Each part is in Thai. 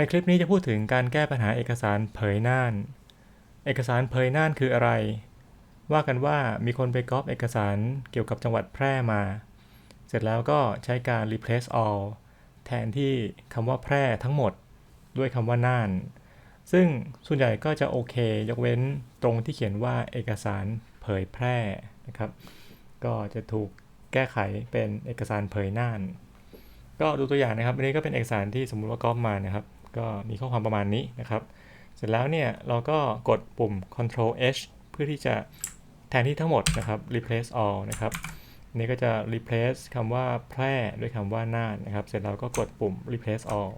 ในคลิปนี้จะพูดถึงการแก้ปัญหาเอกสารเผยน่าน เอกสารเผยน่านคืออะไร ว่ากันว่ามีคนไปก๊อปเอกสารเกี่ยวกับจังหวัดแพร่มา เสร็จแล้วก็ใช้การ replace all แทนที่คำว่าแพร่ทั้งหมดด้วยคำว่าน่าน ซึ่งส่วนใหญ่ก็จะโอเค ยกเว้นตรงที่เขียนว่าเอกสารเผยแพร่นะครับ ก็จะถูกแก้ไขเป็นเอกสารเผยน่าน ก็ดูตัวอย่างนะครับ อันนี้ก็เป็นเอกสารที่สมมุติว่าก๊อปมานะครับ ก็มีข้อความประมาณนี้นะครับ เสร็จแล้วเนี่ยเราก็กดปุ่ม Ctrl H เพื่อที่จะแทนที่ทั้งหมดนะครับ replace all นะครับนนี้ก็จะ replace คำว่าแพร่ด้วยคำว่าน่านนะครับ เสร็จแล้วก็กดปุ่ม replace all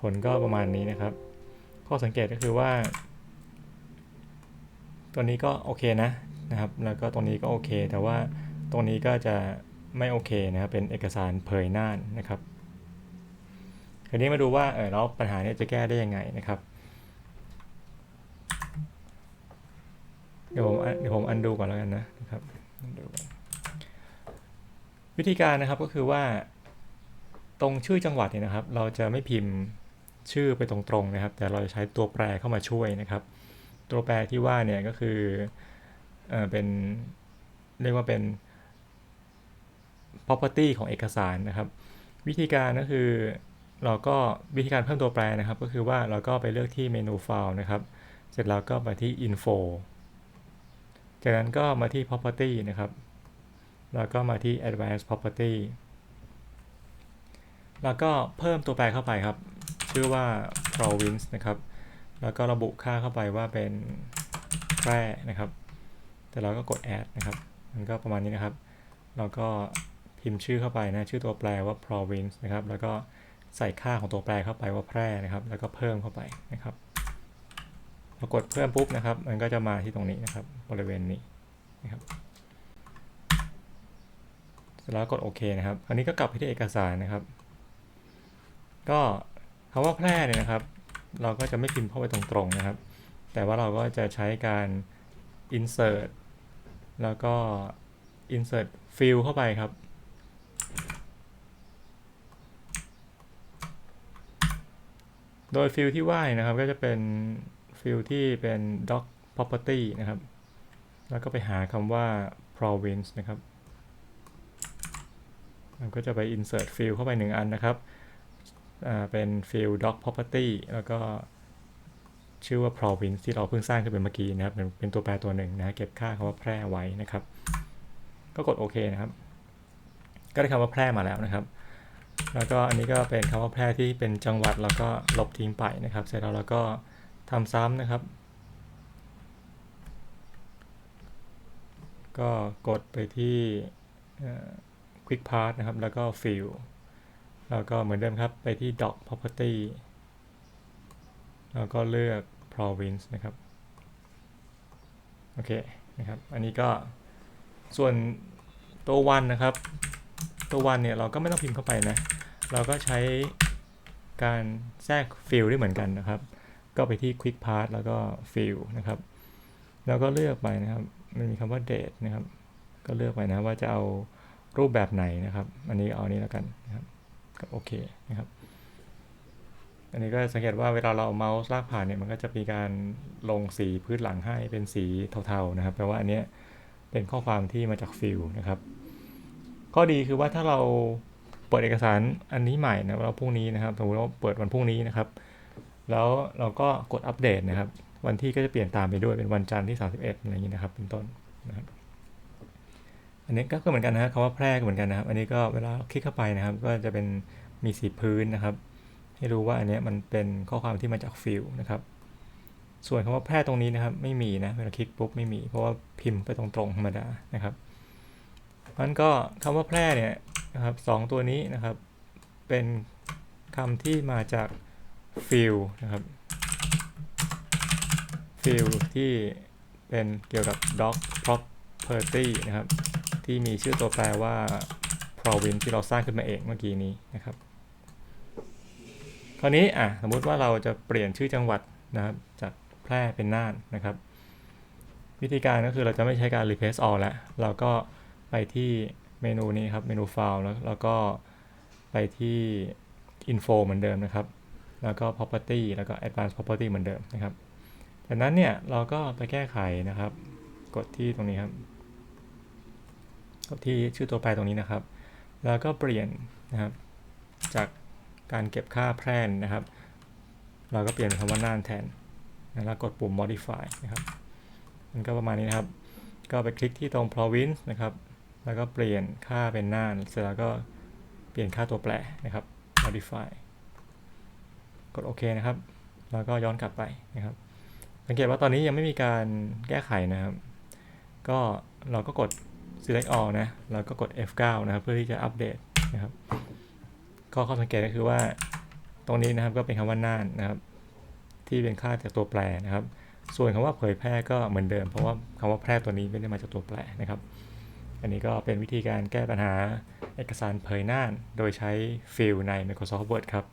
ผลก็ประมาณนี้นะครับ ข้อสังเกตก็คือว่า ตัวนี้ก็โอเคนะนะครับ แล้วก็ตรงนี้ก็โอเค แต่ว่าตรงนี้ก็จะไม่โอเคนะครับ เป็นเอกสารเผยน่านนะครับ คราวนี้มาดูว่าเออแล้วปัญหานี้จะแก้ได้ยังไงนะครับ เดี๋ยวผมเดี๋ยวผมอันดูก่อนแล้วกันนะนะครับวิธีการนะครับก็คือว่า ตรงชื่อจังหวัดเนี่ยนะครับ เราจะไม่พิมพ์ชื่อไปตรงๆนะครับ แต่เราจะใช้ตัวแปรเข้ามาช่วยนะครับ ตัวแปรที่ว่าเนี่ยก็คือเออเป็นเรียกว่าเป็น property ของเอกสารนะครับ วิธีการก็คือ เราก็วิธีการเพิ่มตัวแปรนะครับ ก็คือว่าเราก็ไปเลือกที่เมนูไฟล์นะครับ เสร็จแล้วก็ไปที่ info จากนั้นก็มาที่ property นะครับ แล้วก็มาที่ advanced property แล้วก็เพิ่มตัวแปรเข้าไปครับ ชื่อว่า province นะครับ แล้วก็ระบุค่าเข้าไปว่าเป็นแพร่นะครับ แต่เราก็กด add นะครับ มันก็ประมาณนี้นะครับเราก็พิมพ์ชื่อเข้าไปนะ ชื่อตัวแปรว่า province นะครับ แล้วก็ ใส่ค่าของตัวแปรเข้าไปว่าแพร่นะครับ แล้วก็เพิ่มเข้าไปนะครับพอกดเพิ่มปุ๊บนะครับ มันก็จะมาที่ตรงนี้นะครับ บริเวณนี้นะครับแล้วกดโอเคนะครับคราวนี้ก็กลับไปที่เอกสารนะครับ ก็คำว่าแพร่เนี่ยนะครับ เราก็จะไม่พิมพ์เข้าไปตรงๆนะครับ แต่ว่าเราก็จะใช้การ insert แล้วก็ insert field เข้าไปครับ โดยฟิลที่ว่าเนี่ยนะครับก็จะเป็นฟิลที่เป็น doc property นะครับ แล้วก็ไปหาคำว่า province นะครับมันก็จะไป insert field เข้าไปหนึ่งอันนะครับอ่าเป็น field doc property แล้วก็ชื่อว่า province ที่เราเพิ่งสร้างขึ้นเป็นเมื่อกี้นะครับเป็นเป็นตัวแปรตัวหนึ่งนะ เก็บค่าคำว่าแพร่ไว้นะครับ ก็กดโอเคนะครับ ก็ได้คำว่าแพร่มาแล้วนะครับ แล้วก็อันนี้ก็เป็นคำว่าแพร่ที่เป็นจังหวัดแล้วก็ลบทิ้งไปนะครับ เสร็จแล้วเราก็ทำซ้ำนะครับ ก็กดไปที่ quick path นะครับ แล้วก็ fill แล้วก็เหมือนเดิมครับไปที่ doc property แล้วก็เลือก province นะครับ โอเคนะครับ อันนี้ก็ส่วนตัววันนะครับ ตัววันเนี่ยเราก็ไม่ต้องพิมพ์เข้าไปนะ เราก็ใช้การแทรก fill ได้เหมือนกันนะครับ ก็ไปที่ quick path แล้วก็ fill นะครับ แล้วก็เลือกไปนะครับ มันมีคำว่า date นะครับ ก็เลือกไปนะว่าจะเอารูปแบบไหนนะครับ อันนี้เอานนี้แล้วกันนะครับก็โอเคนะครับ อันนี้ก็สังเกตว่าเวลาเราเอาเมาส์ลากผ่านเนี่ยมันก็จะมีการลงสีพื้นหลังให้เป็นสีเทาๆนะครับแปลว่าอันเนี้ยเป็นข้อความที่มาจากฟิลนะครับ ข้อดีคือว่าถ้าเราเปิดเอกสารอันนี้ใหม่นะเราพรุ่งนี้นะครับสมมติว่าเปิดวันพรุ่งนี้นะครับ แล้วเราก็กดอัปเดตนะครับ วันที่ก็จะเปลี่ยนตามไปด้วยเป็นวันจันทร์ที่ 31อะไรอย่างนี้นะครับ เป็นต้นนะครับอันนี้ก็เหมือนกันนะคำว่าแพร่ก็เหมือนกันนะครับ อันนี้ก็เวลาคลิกเข้าไปนะครับ ก็จะเป็นมีสีพื้นนะครับ ให้รู้ว่าอันนี้มันเป็นข้อความที่มาจากฟิลนะครับ ส่วนคำว่าแพร่ตรงนี้นะครับ ไม่มีนะเวลาคลิกปุ๊บไม่มี เพราะว่าพิมพ์ไปตรงๆธรรมดานะครับ มันก็คำว่าแพร่เนี่ยนะครับสองตัวนี้นะครับเป็นคำที่มาจากฟิลนะครับฟิลที่เป็นเกี่ยวกับ doc property นะครับ ที่มีชื่อตัวแปรว่า province ที่เราสร้างขึ้นมาเองเมื่อกี้นี้นะครับคราวนี้อะสมมุติว่าเราจะเปลี่ยนชื่อจังหวัดนะครับจากแพร่เป็นน่านนะครับ วิธีการก็คือเราจะไม่ใช้การ replace all แล้วเราก็ ไปที่เมนูนี้ครับ เมนู file แล้วแล้วก็ไปที่ info เหมือนเดิมนะครับ แล้วก็ property แล้วก็ advanced property เหมือนเดิมนะครับจากนั้นเนี่ยเราก็ไปแก้ไขนะครับ กดที่ตรงนี้ครับ กดที่ชื่อตัวแปรตรงนี้นะครับ แล้วก็เปลี่ยนนะครับ จากการเก็บค่าแพร่นนะครับ เราก็เปลี่ยนเป็นคำว่าน่านแทนนะแล้วกดปุ่ม modify นะครับ มันก็ประมาณนี้นะครับ ก็ไปคลิกที่ตรง province นะครับ แล้วก็เปลี่ยนค่าเป็นน่าน เสร็จแล้วก็เปลี่ยนค่าตัวแปรนะครับ modify กดโอเคนะครับ แล้วก็ย้อนกลับไปนะครับ สังเกตว่าตอนนี้ยังไม่มีการแก้ไขนะครับ ก็เราก็กด select all นะ แล้วก็กด F9 นะครับ เพื่อที่จะอัปเดตนะครับก็ข้อสังเกตก็คือว่าตรงนี้นะครับก็เป็นคำว่าน่านนะครับ ที่เป็นค่าจากตัวแปรนะครับ ส่วนคำว่าเผยแพร่ก็เหมือนเดิม เพราะว่าคำว่าแพร่ตัวนี้ไม่ได้มาจากตัวแปรนะครับ อันนี้ก็เป็นวิธีการแก้ปัญหาเอกสารเผยหน้านโดยใช้ฟิลใน Microsoft Word ครับ